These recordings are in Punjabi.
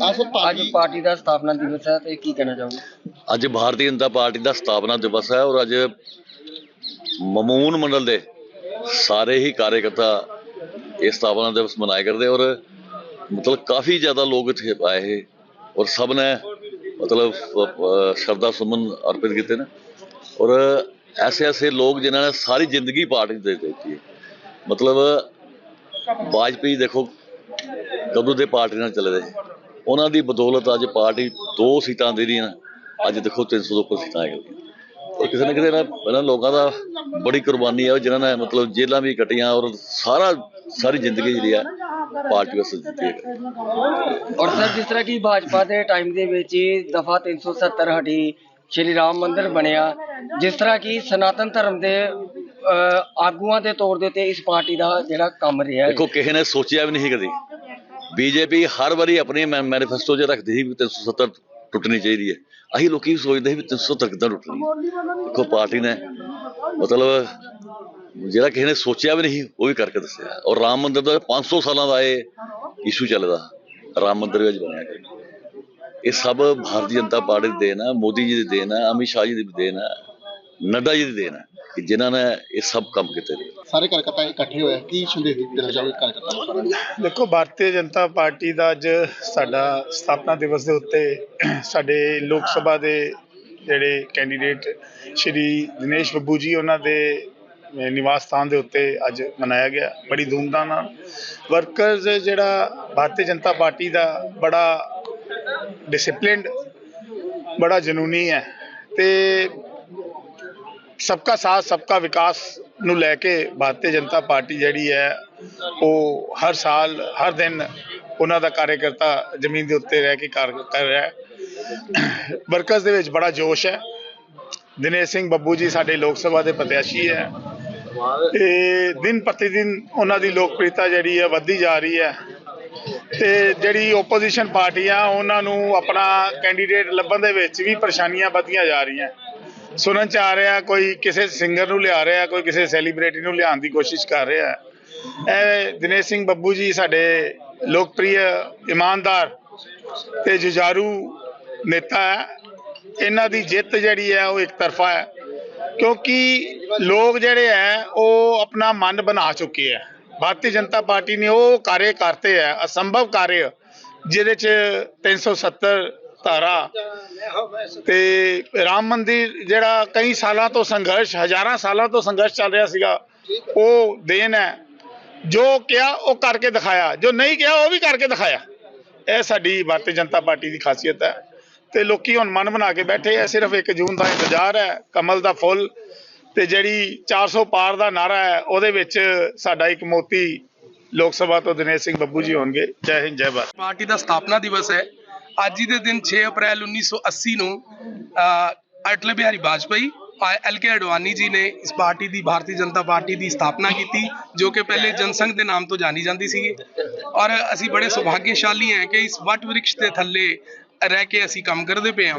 ਅੱਜ ਪਾਰਟੀ ਪਾਰਟੀ ਦਾ ਸਥਾਪਨਾ ਦਿਵਸ ਹੈ ਤੇ ਕੀ ਕਹਿਣਾ ਚਾਹੋਗੇ? ਅੱਜ ਭਾਰਤੀ ਜਨਤਾ ਪਾਰਟੀ ਦਾ ਸਥਾਪਨਾ ਦਿਵਸ ਹੈ ਔਰ ਅੱਜ ਮਮੂਨ ਮੰਡਲ ਦੇ ਸਾਰੇ ਹੀ ਕਾਰਜਕਰਤਾ ਇਹ ਸਥਾਪਨਾ ਦਿਵਸ ਮਨਾਏ ਕਰਦੇ ਔਰ ਮਤਲਬ ਕਾਫੀ ਜ਼ਿਆਦਾ ਲੋਕ ਇੱਥੇ ਆਏ ਹੈ ਔਰ ਸਭ ਨੇ ਮਤਲਬ ਸ਼ਰਧਾ ਸੁਮਨ ਅਰਪਿਤ ਕੀਤੇ ਨੇ ਔਰ ਐਸੇ ਐਸੇ ਲੋਕ ਜਿਨ੍ਹਾਂ ਨੇ ਸਾਰੀ ਜ਼ਿੰਦਗੀ ਪਾਰਟੀ ਦੇ ਦਿੱਤੀ ਹੈ। ਮਤਲਬ ਵਾਜਪੇਈ ਦੇਖੋ ਕਦੋਂ ਦੇ ਪਾਰਟੀ ਨਾਲ ਚੱਲੇ ਰਹੇ। ਉਹਨਾਂ ਦੀ ਬਦੌਲਤ ਅੱਜ ਪਾਰਟੀ ਦੋ ਸੀਟਾਂ ਦੇ ਰਹੀਆਂ ਅੱਜ ਦੇਖੋ 300 ਤੋਂ ਉੱਪਰ ਸੀਟਾਂ ਆ ਗਈਆਂ ਔਰ ਕਿਸੇ ਨਾ ਕਿਸੇ ਇਹਨਾਂ ਲੋਕਾਂ ਦਾ ਬੜੀ ਕੁਰਬਾਨੀ ਹੈ ਜਿਨ੍ਹਾਂ ਨੇ ਮਤਲਬ ਜੇਲ੍ਹਾਂ ਵੀ ਕੱਟੀਆਂ ਔਰ ਸਾਰਾ ਸਾਰੀ ਜ਼ਿੰਦਗੀ ਜਿਹੜੀ ਆ ਪਾਰਟੀ ਵਾਸਤੇ ਦਿੱਤੀ ਹੈ। ਔਰ ਸਰ ਜਿਸ ਤਰ੍ਹਾਂ ਕਿ ਭਾਜਪਾ ਦੇ ਟਾਈਮ ਦੇ ਵਿੱਚ ਦਫਾ 370 ਹਟੀ ਸ਼੍ਰੀ ਰਾਮ ਮੰਦਿਰ ਬਣਿਆ ਜਿਸ ਤਰ੍ਹਾਂ ਕਿ ਸਨਾਤਨ ਧਰਮ ਦੇ ਆਗੂਆਂ ਦੇ ਤੌਰ ਦੇ ਉੱਤੇ ਇਸ ਪਾਰਟੀ ਦਾ ਜਿਹੜਾ ਕੰਮ ਰਿਹਾ ਹੈ। ਦੇਖੋ ਕਿਸੇ ਨੇ ਸੋਚਿਆ ਵੀ ਨਹੀਂ ਕਦੀ। ਬੀਜੇਪੀ ਹਰ ਵਾਰੀ ਆਪਣੀ ਮੈਨੀਫੈਸਟੋ 'ਚ ਰੱਖਦੀ ਸੀ ਵੀ 370 ਟੁੱਟਣੀ ਚਾਹੀਦੀ ਹੈ। ਅਸੀਂ ਲੋਕੀ ਵੀ ਸੋਚਦੇ ਸੀ ਵੀ 370 ਕਿੱਦਾਂ ਟੁੱਟਣੀ ਹੈ। ਦੇਖੋ, ਪਾਰਟੀ ਨੇ ਮਤਲਬ ਜਿਹੜਾ ਕਿਸੇ ਨੇ ਸੋਚਿਆ ਵੀ ਨਹੀਂ ਉਹ ਵੀ ਕਰਕੇ ਦੱਸਿਆ। ਔਰ ਰਾਮ ਮੰਦਿਰ ਦਾ 500 ਸਾਲਾਂ ਦਾ ਇਹ ਇਸ਼ੂ ਚੱਲਦਾ। ਰਾਮ ਮੰਦਿਰ ਵਿੱਚ ਬਣਿਆ ਗਿਆ ਇਹ ਸਭ ਭਾਰਤੀ ਜਨਤਾ ਪਾਰਟੀ ਦੀ ਦੇਣ ਹੈ ਮੋਦੀ ਜੀ ਦੀ ਦੇਣ ਹੈ ਅਮਿਤ ਸ਼ਾਹ ਜੀ ਦੀ ਦੇਣ ਹੈ ਨੱਡਾ ਜੀ ਦੀ ਦੇਣ ਹੈ ਕਿ ਜਿਨ੍ਹਾਂ ਨੇ ਇਹ ਸਭ ਕੰਮ ਕੀਤੇ ਨੇ। ਸਾਰੇ ਕਾਰਜਕਰਤਾ ਇਕੱਠੇ ਹੋਏ। ਕੀ ਸੰਦੇਸ਼ ਦੇਣਾ ਚਾਹੋਗੇ ਨੂੰ ਦੇਖੋ ਭਾਰਤੀ ਜਨਤਾ ਪਾਰਟੀ ਦਾ ਅੱਜ ਸਾਡਾ ਸਥਾਪਨਾ ਦਿਵਸ ਦੇ ਉੱਤੇ ਸਾਡੇ ਲੋਕ ਸਭਾ ਦੇ ਜਿਹੜੇ ਕੈਂਡੀਡੇਟ ਸ਼੍ਰੀ ਦਿਨੇਸ਼ ਬੱਬੂ ਜੀ ਉਹਨਾਂ ਦੇ ਨਿਵਾਸ ਸਥਾਨ ਦੇ ਉੱਤੇ ਅੱਜ ਮਨਾਇਆ ਗਿਆ। ਬੜੀ ਧੂਮਧਾਮ ਨਾਲ। ਵਰਕਰਸ ਜਿਹੜਾ ਭਾਰਤੀ ਜਨਤਾ ਪਾਰਟੀ ਦਾ ਬੜਾ ਡਿਸਪਲਿਨਡ ਬੜਾ ਜਨੂਨੀ ਹੈ। ਤੇ ਸਬਕਾ ਸਾਥ ਸਬਕਾ ਵਿਕਾਸ ਨੂੰ ਲੈ ਕੇ ਭਾਰਤੀ ਜਨਤਾ ਪਾਰਟੀ ਜਿਹੜੀ ਹੈ ਉਹ ਹਰ ਸਾਲ ਹਰ ਦਿਨ ਉਹਨਾਂ ਦਾ ਕਾਰਜਕਰਤਾ ਜ਼ਮੀਨ ਦੇ ਉੱਤੇ ਰਹਿ ਕੇ ਕਾਰ ਕਰ ਰਿਹਾ ਹੈ ਵਰਕਰਸ ਦੇ ਵਿੱਚ ਬੜਾ ਜੋਸ਼ ਹੈ ਦਿਨੇਸ਼ ਸਿੰਘ ਬੱਬੂ ਜੀ ਸਾਡੇ ਲੋਕ ਸਭਾ ਦੇ ਪ੍ਰਤਿਆਸ਼ੀ ਹੈ ਤੇ ਦਿਨ ਪ੍ਰਤੀ ਦਿਨ ਉਹਨਾਂ ਦੀ ਲੋਕਪ੍ਰਿਯਤਾ ਜਿਹੜੀ ਹੈ ਵੱਧਦੀ ਜਾ ਰਹੀ ਹੈ ਤੇ ਜਿਹੜੀ ਓਪੋਜੀਸ਼ਨ ਪਾਰਟੀਆਂ ਉਹਨਾਂ ਨੂੰ ਆਪਣਾ ਕੈਂਡੀਡੇਟ ਲੱਭਣ ਦੇ ਵਿੱਚ ਵੀ ਪਰੇਸ਼ਾਨੀਆਂ ਵੱਧਦੀਆਂ ਜਾ ਰਹੀਆਂ ਸੁਣਨ ਚ ਆ ਰਿਹਾ, ਕੋਈ ਕਿਸੇ ਸਿੰਗਰ ਨੂੰ ਲਿਆ ਰਿਹਾ, ਕੋਈ ਕਿਸੇ ਸੈਲੀਬ੍ਰਿਟੀ ਨੂੰ ਲਿਆਉਣ ਦੀ ਕੋਸ਼ਿਸ਼ ਕਰ ਰਿਹਾ। ਇਹ ਦਿਨੇਸ਼ ਸਿੰਘ ਬੱਬੂ ਜੀ ਸਾਡੇ ਲੋਕਪ੍ਰਿਯ ਇਮਾਨਦਾਰ ਤੇ ਜੁਝਾਰੂ ਨੇਤਾ ਹੈ। ਇਹਨਾਂ ਦੀ ਜਿੱਤ ਜਿਹੜੀ ਹੈ ਉਹ ਇੱਕ ਤਰਫਾ ਹੈ, ਕਿਉਂਕਿ ਲੋਕ ਜਿਹੜੇ ਹੈ ਉਹ ਆਪਣਾ ਮਨ ਬਣਾ ਚੁੱਕੇ ਹੈ। ਭਾਰਤੀ ਜਨਤਾ ਪਾਰਟੀ ਨੇ ਉਹ ਕਾਰਜ ਕਰਤੇ ਹੈ, ਅਸੰਭਵ ਕਾਰਜ ਜਿਹਦੇ ਚ 370 ਧਾਰਾ। ਤੇ ਰਾਮ ਮੰਦਿਰ ਜਿਹੜਾ ਕਈ ਸਾਲਾਂ ਤੋਂ ਸੰਘਰਸ਼, ਹਜ਼ਾਰਾਂ ਸਾਲਾਂ ਤੋਂ ਸੰਘਰਸ਼ ਚੱਲ ਰਿਹਾ ਸੀਗਾ, ਉਹ ਦੇਣ ਹੈ। ਜੋ ਕਿਹਾ, ਉਹ ਕਰਕੇ ਦਿਖਾਇਆ। ਜੋ ਨਹੀਂ ਕਿਹਾ, ਉਹ ਵੀ ਕਰਕੇ ਦਿਖਾਇਆ। ਇਹ ਸਾਡੀ ਭਾਰਤੀ ਜਨਤਾ ਪਾਰਟੀ ਦੀ ਖਾਸੀਅਤ ਹੈ। ਤੇ ਲੋਕੀ ਹੁਣ ਮਨ ਬਣਾ ਕੇ ਬੈਠੇ। ਆ ਸਿਰਫ 1 ਜੂਨ ਦਾ ਇੰਤਜ਼ਾਰ ਹੈ, ਕਮਲ ਦਾ ਫੁੱਲ। ਤੇ ਜਿਹੜੀ 400 ਪਾਰ ਦਾ ਨਾਰਾ ਹੈ, ਉਹਦੇ ਵਿੱਚ ਸਾਡਾ ਇੱਕ ਮੋਤੀ ਲੋਕ ਸਭਾ ਤੋਂ ਦਿਨੇਸ਼ ਸਿੰਘ ਬੱਬੂ ਜੀ ਹੋਣਗੇ। ਜੈ ਹਿੰਦ, ਜੈ ਭਾਰਤ। ਪਾਰਟੀ ਦਾ ਸਥਾਪਨਾ ਦਿਵਸ ਹੈ। ਅੱਜ ਹੀ ਦੇ ਦਿਨ 6 ਅਪ੍ਰੈਲ 1980 ਨੂੰ ਅਹ, ਅਟਲ ਬਿਹਾਰੀ ਵਾਜਪਾਈ ਐਲ ਕੇ ਅਡਵਾਨੀ ਜੀ ਨੇ ਇਸ ਪਾਰਟੀ ਦੀ ਭਾਰਤੀ ਜਨਤਾ ਪਾਰਟੀ ਦੀ ਸਥਾਪਨਾ ਕੀਤੀ ਜੋ ਕਿ ਪਹਿਲੇ ਜਨਸੰਘ ਦੇ ਨਾਮ ਤੋਂ ਜਾਣੀ ਜਾਂਦੀ ਸੀ ਔਰ ਅਸੀਂ ਬੜੇ ਸੁਭਾਗਿਆਸ਼ਾਲੀ ਹਾਂ ਕਿ ਇਸ ਵਟ ਵ੍ਰਿਕਸ਼ ਦੇ ਥੱਲੇ ਰਹਿ ਕੇ ਅਸੀਂ ਕੰਮ ਕਰਦੇ ਪਏ ਹਾਂ।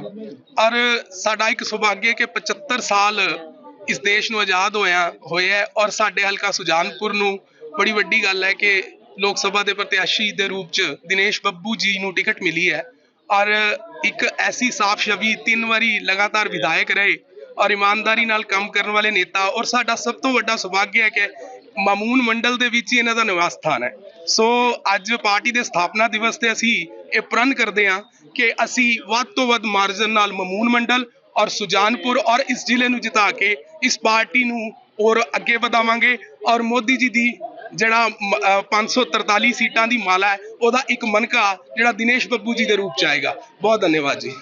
ਔਰ ਸਾਡਾ ਇੱਕ ਸੁਭਾਗਿਆ ਕਿ 75 ਸਾਲ ਇਸ ਦੇਸ਼ ਨੂੰ ਆਜ਼ਾਦ ਹੋਇਆ ਹੋਇਆ ਔਰ ਸਾਡੇ ਹਲਕਾ ਸੁਜਾਨਪੁਰ ਨੂੰ ਬੜੀ ਵੱਡੀ ਗੱਲ ਹੈ ਕਿ ਲੋਕ ਸਭਾ ਦੇ ਪ੍ਰਤਿਆਸ਼ੀ ਦੇ ਰੂਪ ਚ ਦਿਨੇਸ਼ ਬੱਬੂ ਜੀ ਨੂੰ ਟਿਕਟ ਮਿਲੀ ਹੈ। ਔਰ ਇੱਕ ਐਸੀ ਸਾਫ਼ ਛਵੀ ਤਿੰਨ ਵਾਰੀ ਲਗਾਤਾਰ ਵਿਧਾਇਕ ਰਹੇ ਔਰ ਇਮਾਨਦਾਰੀ ਨਾਲ ਕੰਮ ਕਰਨ ਵਾਲੇ ਨੇਤਾ ਔਰ ਸਾਡਾ ਸਭ ਤੋਂ ਵੱਡਾ ਸੁਭਾਗਿਆ ਹੈ ਕਿ ਮਾਮੂਨ ਮੰਡਲ ਦੇ ਵਿੱਚ ਹੀ ਇਹਨਾਂ ਦਾ ਨਿਵਾਸ ਸਥਾਨ ਹੈ। ਸੋ ਅੱਜ ਪਾਰਟੀ ਦੇ ਸਥਾਪਨਾ ਦਿਵਸ ਤੇ ਅਸੀਂ ਇਹ ਪ੍ਰਣ ਕਰਦੇ ਹਾਂ ਕਿ ਅਸੀਂ ਵੱਧ ਤੋਂ ਵੱਧ ਮਾਰਜਨ ਨਾਲ ਮਾਮੂਨ ਮੰਡਲ ਔਰ ਸੁਜਾਨਪੁਰ ਔਰ ਇਸ ਜ਼ਿਲ੍ਹੇ ਨੂੰ ਜਿਤਾ ਕੇ ਇਸ ਪਾਰਟੀ ਨੂੰ ਔਰ ਅੱਗੇ ਵਧਾਵਾਂਗੇ ਔਰ ਮੋਦੀ ਜੀ ਦੀ ਜਿਹੜਾ ਮ- ਅਹ 543 ਸੀਟਾਂ ਦੀ ਮਾਲਾ ਹੈ ਉਹਦਾ ਇੱਕ ਮਨਕਾ ਜਿਹੜਾ ਦਿਨੇਸ਼ ਬੱਬੂ ਜੀ ਦੇ ਰੂਪ ਚ ਆਏਗਾ। ਬਹੁਤ ਧੰਨਵਾਦ ਜੀ।